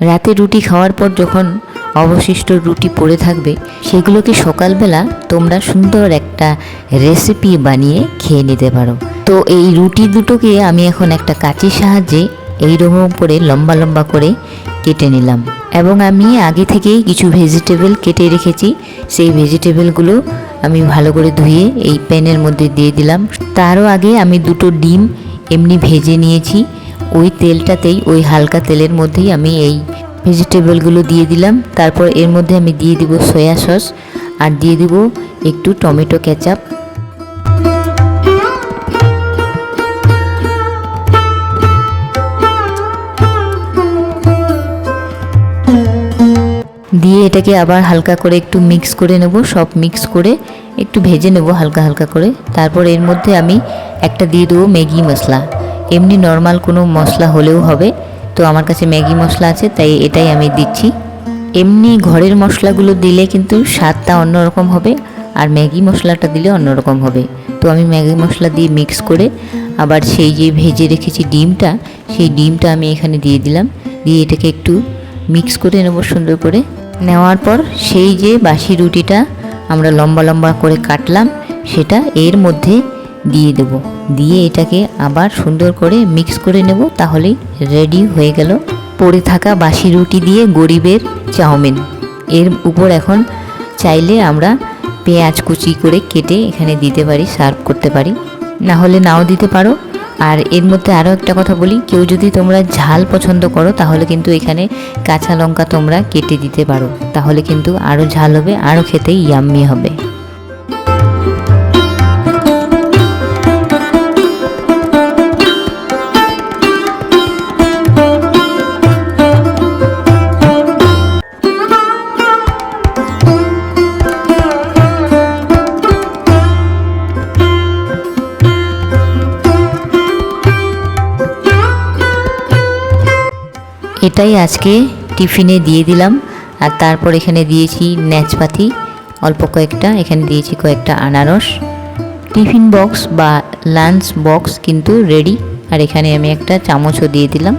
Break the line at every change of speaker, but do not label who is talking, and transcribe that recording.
রাতে রুটি খাওয়ার পর যখন অবশিষ্ট রুটি পড়ে থাকবে, সেগুলোকে সকালবেলা তোমরা সুন্দর একটা রেসিপি বানিয়ে খেয়ে নিতে পারো। তো এই রুটি দুটোকে আমি এখন একটা কাঁচির সাহায্যে এইরকম করে লম্বা লম্বা করে কেটে নিলাম। এবং আমি আগে থেকেই কিছু ভেজিটেবল কেটে রেখেছি। সেই ভেজিটেবলগুলো আমি ভালো করে ধুয়ে এই প্যানের মধ্যে দিয়ে দিলাম। তারও আগে আমি দুটো ডিম এমনি ভেজে নিয়েছি। ওই তেলটাতেই, ওই হালকা তেলের মধ্যেই আমি এই ভেজিটেবলগুলো দিয়ে দিলাম। তারপর এর মধ্যে আমি দিয়ে দিব সয়া সস আর দিয়ে দিব একটু টমেটো কেচাপ। দিয়ে এটাকে আবার হালকা করে একটু মিক্স করে নেব, সব মিক্স করে একটু ভেজে নেব হালকা হালকা করে। তারপর এর মধ্যে আমি একটা দিয়ে দেবো ম্যাগি মশলা। এমনি নর্মাল কোনো মশলা হলেও হবে। তো আমার কাছে ম্যাগি মশলা আছে, তাই এটাই আমি দিচ্ছি। এমনি ঘরের মশলাগুলো দিলে কিন্তু স্বাদটা অন্যরকম হবে, আর ম্যাগি মশলাটা দিলে অন্যরকম হবে। তো আমি ম্যাগি মশলা দিয়ে মিক্স করে আবার সেই যে ভেজে রেখেছি ডিমটা, সেই ডিমটা আমি এখানে দিয়ে দিলাম। দিয়ে এটাকে একটু মিক্স করে নেব সুন্দর করে। নেওয়ার পর সেই যে বাসি রুটিটা আমরা লম্বা লম্বা করে কাটলাম, সেটা এর মধ্যে দিয়ে দেব। দিয়ে এটাকে আবার সুন্দর করে মিক্স করে নেব, তাহলেই রেডি হয়ে গেল। পড়ে থাকা বাসি রুটি দিয়ে গরিবের চাউমিন। এর উপর এখন চাইলে আমরা পেঁয়াজ কুচি করে কেটে এখানে দিতে পারি সার্ভ করতে পারি। না হলে নাও দিতে পারো। আর এর মধ্যে আরও একটা কথা বলি, কেউ যদি তোমরা ঝাল পছন্দ করো, তাহলে কিন্তু এখানে কাঁচা লঙ্কা তোমরা কেটে দিতে পারো। তাহলে কিন্তু আরও ঝাল হবে আরও খেতে ইয়াম্মি হবে। এটাই আজকে টিফিনে দিয়ে দিলাম। আর তারপর এখানে দিয়েছি ন্যাচপাতি, অল্প কয়েকটা। এখানে দিয়েছি কয়েকটা আনারস। টিফিন বক্স বা লাঞ্চ বক্স কিন্তু রেডি আর এখানে আমি একটা চামচও দিয়ে দিলাম।